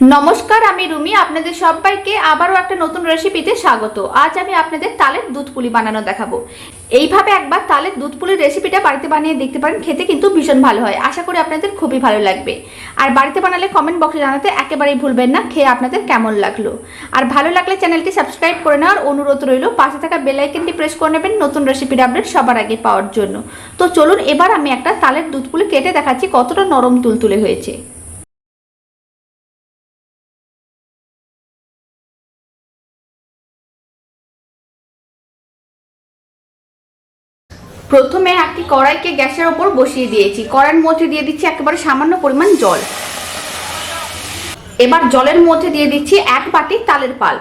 নমস্কার, আমি রুমি। আপনাদের সবাইকে আবারও একটা নতুন রেসিপিতে স্বাগত। আজ আমি আপনাদের তালের দুধ পুলি বানানো দেখাবো। এইভাবে একবার তালের দুধ পুলির রেসিপিটা বাড়িতে বানিয়ে দেখতে পারেন, খেতে কিন্তু ভীষণ ভালো হয়। আশা করি আপনাদের খুবই ভালো লাগবে। আর বাড়িতে বানালে কমেন্ট বক্সে জানাতে একেবারেই ভুলবেন না, খেয়ে আপনাদের কেমন লাগল। আর ভালো লাগলে চ্যানেলটি সাবস্ক্রাইব করে নেওয়ার অনুরোধ রইল। পাশে থাকা বেল আইকনটি প্রেস করে নেবেন নতুন রেসিপির আপডেট সবার আগে পাওয়ার জন্য। তো চলুন, এবার আমি একটা তালের দুধ পুলি কেটে দেখাচ্ছি কতটা নরম তুলতুলে হয়েছে। প্রথমে একটি কড়াইকে গ্যাসের ওপর বসিয়ে দিয়েছি। কড়াইয়ের মধ্যে দিয়ে দিচ্ছি একেবারে সামান্য পরিমাণ জল। এবার জলের মধ্যে দিয়ে দিচ্ছি এক বাটি তালের পাল।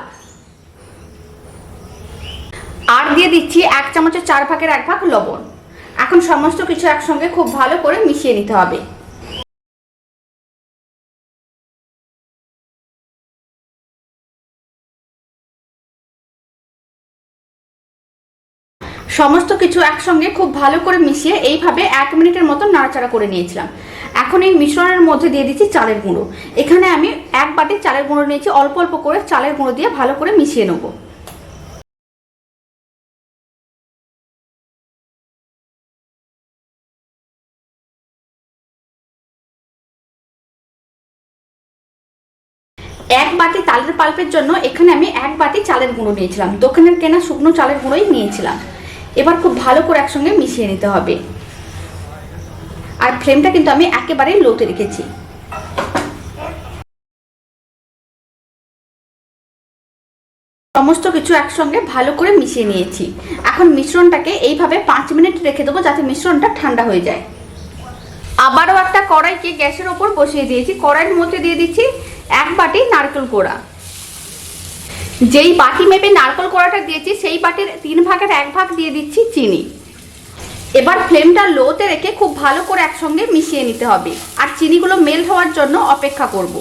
আর দিয়ে দিচ্ছি এক চামচের চার ভাগের এক ভাগ লবণ। এখন সমস্ত কিছু একসঙ্গে খুব ভালো করে মিশিয়ে নিতে হবে। সমস্ত কিছু একসঙ্গে খুব ভালো করে মিশিয়ে এইভাবে এক মিনিটের মতো নাড়াচাড়া করে নিয়েছিলাম। এখন এই মিশ্রণের মধ্যে দিয়ে দিচ্ছি চালের গুঁড়ো। এখানে আমি এক বাটি চালের গুঁড়ো নিয়েছি, অল্প অল্প করে চালের গুঁড়ো দিয়ে ভালো করে মিশিয়ে নেব। এক বাটি তালের পাল্পের জন্য এখানে আমি এক বাটি চালের গুঁড়ো নিয়েছিলাম। দোকানের কেনা শুকনো চালের গুঁড়োই নিয়েছিলাম। এবার খুব ভালো করে একসঙ্গে মিশিয়ে নিতে হবে। আর ফ্লেমটা কিন্তু আমি একেবারেই লোতে রেখেছি। সমস্ত কিছু একসঙ্গে ভালো করে মিশিয়ে নিয়েছি। এখন মিশ্রণটাকে এইভাবে পাঁচ মিনিট রেখে দেবো যাতে মিশ্রণটা ঠান্ডা হয়ে যায়। আবারও একটা কড়াইকে গ্যাসের ওপর বসিয়ে দিয়েছি। কড়াইয়ের মধ্যে দিয়ে দিচ্ছি এক বাটি নারকেল কোড়া। যেই বাটি মেপে নারকেল কোড়াটা দিয়েছি, সেই বাটির তিন ভাগের এক ভাগ দিয়ে দিচ্ছি চিনি। এবার ফ্লেমটা লোতে রেখে খুব ভালো করে একসঙ্গে মিশিয়ে নিতে হবে। আর চিনিগুলো মেল্ট হওয়ার জন্য অপেক্ষা করব।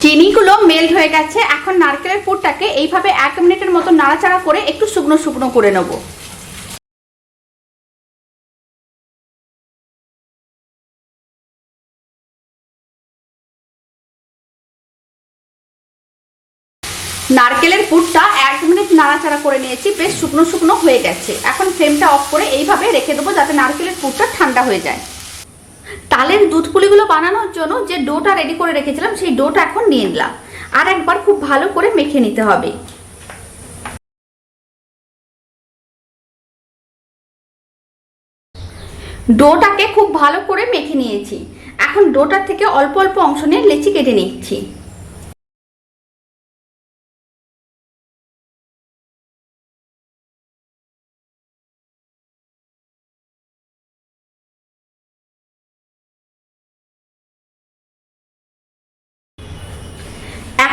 চিনিগুলো মেল্ট হয়ে গেছে। এখন নারকেলের পুরটাকে এইভাবে এক মিনিটের মতো নাড়াচাড়া করে একটু শুকনো শুকনো করে নেব। নারকেলের পুরটা এক মিনিট নাড়াচাড়া করে নিয়েছি, বেশ শুকনো শুকনো হয়ে গেছে। এখন ফ্লেমটা অফ করে এইভাবে রেখে দেবো যাতে নারকেলের পুরটা ঠান্ডা হয়ে যায়। তালের দুধ পুলিগুলো বানানোর জন্য যে ডোটা রেডি করে রেখেছিলাম, সেই ডোটা এখন নিয়ে নিলাম। আর একবার খুব ভালো করে মেখে নিতে হবে। ডোটাকে খুব ভালো করে মেখে নিয়েছি। এখন ডোটার থেকে অল্প অল্প অংশ নিয়ে লেচি কেটে নিচ্ছি।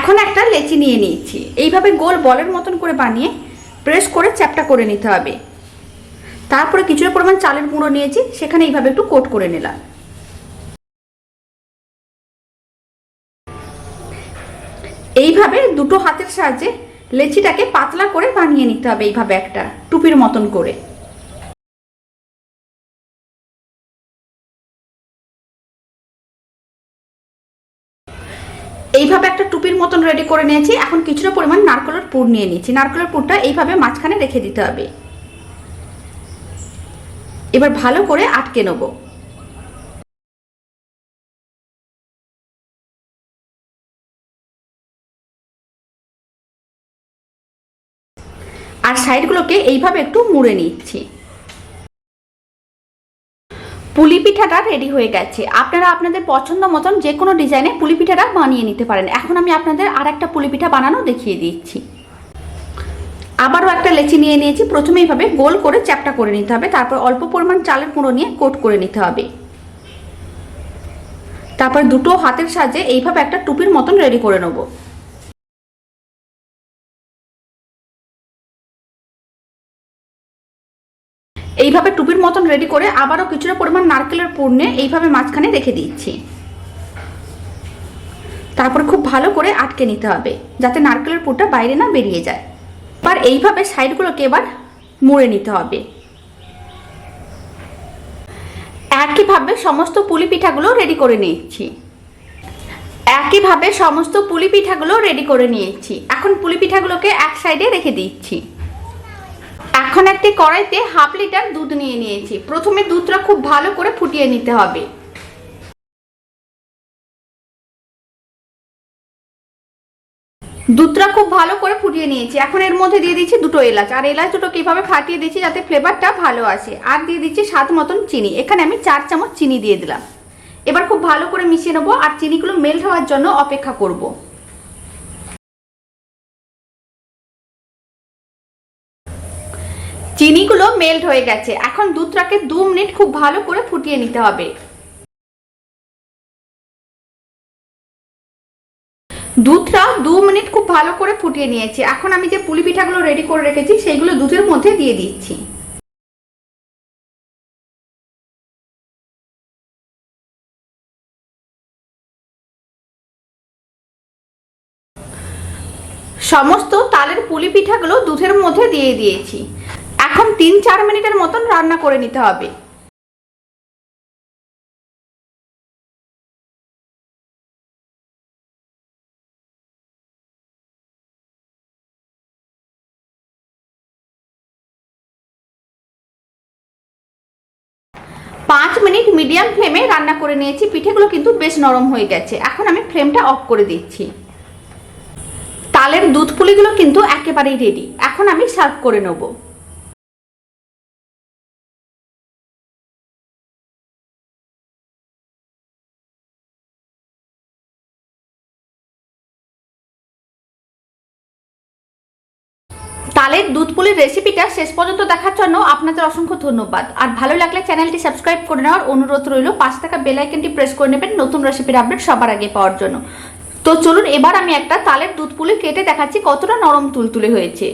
এখন একটা লেচি নিয়ে নিয়েছি। এইভাবে গোল বলের মতন করে বানিয়ে প্রেস করে চ্যাপটা করে নিতে হবে। তারপরে কিছুটা পরিমাণ চালের গুঁড়ো নিয়েছি, সেখানে এইভাবে একটু কোট করে নিলাম। এইভাবে দুটো হাতের সাহায্যে লেচিটাকে পাতলা করে বানিয়ে নিতে হবে এইভাবে একটা টুপির মতন করে। এইভাবে একটা টুপির মতন রেডি করে নিয়েছি। এখন কিছুটা পরিমাণ নারকেলের পুর নিয়ে নিয়েছি নারকেলের পুরটা এইভাবে মাঝখানে রেখে দিতে হবে। এবার ভালো করে আটকে নেব। আর সাইডগুলোকে এইভাবে একটু মুড়ে নিচ্ছি। পুলি পিঠাটা রেডি হয়ে গেছে। আপনারা আপনাদের পছন্দ মতন যে কোনো ডিজাইনে পুলি পিঠাটা বানিয়ে নিতে পারেন। এখন আমি আপনাদের আর একটা পুলি পিঠা বানানো দেখিয়ে দিচ্ছি। আবারও একটা লেচি নিয়ে নিয়েছি। প্রথমে এইভাবে গোল করে চ্যাপটা করে নিতে হবে। তারপর অল্প পরিমাণ চালের কুঁড়ো নিয়ে কোট করে নিতে হবে। তারপর দুটো হাতের সাহায্যে এইভাবে একটা টুপির মতন রেডি করে নেব। মতন রেডি করে আবারও কিছুটা পরিমাণ নারকেলের পুর নিয়ে এইভাবে মাঝখানে রেখে দিচ্ছি। তারপর খুব ভালো করে আটকে নিতে হবে, যাতে নারকেলের পুরটা বাইরে না বেরিয়ে যায়। এবার এইভাবে সাইডগুলোকে এবার মুড়ে নিতে হবে। একইভাবে সমস্ত পুলি পিঠাগুলো রেডি করে নিয়েছি। একইভাবে সমস্ত পুলি পিঠাগুলো রেডি করে নিয়েছি। এখন পুলি পিঠাগুলোকে এক সাইডে রেখে দিচ্ছি। এখন একটি কড়াইতে হাফ লিটার দুধ নিয়ে নিয়েছি। প্রথমে দুধটা খুব ভালো করে ফুটিয়ে নিতে হবে। দুধটা খুব ভালো করে ফুটিয়ে নিয়েছি। এখন এর মধ্যে দিয়ে দিচ্ছি দুটো এলাচ। আর এলাচ দুটো কীভাবে ফাটিয়ে দিচ্ছি যাতে ফ্লেভারটা ভালো আসে। আর দিয়ে দিচ্ছি স্বাদ মতন চিনি। এখানে আমি চার চামচ চিনি দিয়ে দিলাম। এবার খুব ভালো করে মিশিয়ে নেব। আর চিনিগুলো মেল্ট হওয়ার জন্য অপেক্ষা করব। মেল্ট হয়ে গেছে। এখন দুধটাকে দু মিনিট খুব ভালো করে ফুটিয়ে নিতে হবে। দুধটা দু মিনিট খুব ভালো করে ফুটিয়ে নিয়েছি। এখন আমি যে পুলি পিঠাগুলো রেডি করে রেখেছি, সেইগুলো দুধের মধ্যে দিয়ে দিচ্ছি। সমস্ত তালের পুলি পিঠাগুলো দুধের মধ্যে দিয়ে দিয়েছি। এখন তিন চার মিনিটের মতন রান্না করে নিতে হবে। পাঁচ মিনিট মিডিয়াম ফ্লেমে রান্না করে নিয়েছি। পিঠেগুলো কিন্তু বেশ নরম হয়ে গেছে। এখন আমি ফ্লেমটা অফ করে দিচ্ছি। তালের দুধ পুলিগুলো কিন্তু একেবারেই রেডি এখন আমি সার্ভ করে নেব। তালের দুধ পুলির রেসিপিটা শেষ পর্যন্ত দেখার জন্য আপনাদের অসংখ্য ধন্যবাদ। আর ভালো লাগলে চ্যানেলটি সাবস্ক্রাইব করে নেওয়ার অনুরোধ রইল। পাঁচ টাকা বেল প্রেস করে নেবেন নতুন রেসিপির আপডেট সবার আগে পাওয়ার জন্য। তো চলুন, এবার আমি একটা তালের দুধ পুলি কেটে দেখাচ্ছি কতটা নরম তুলতুলে হয়েছে।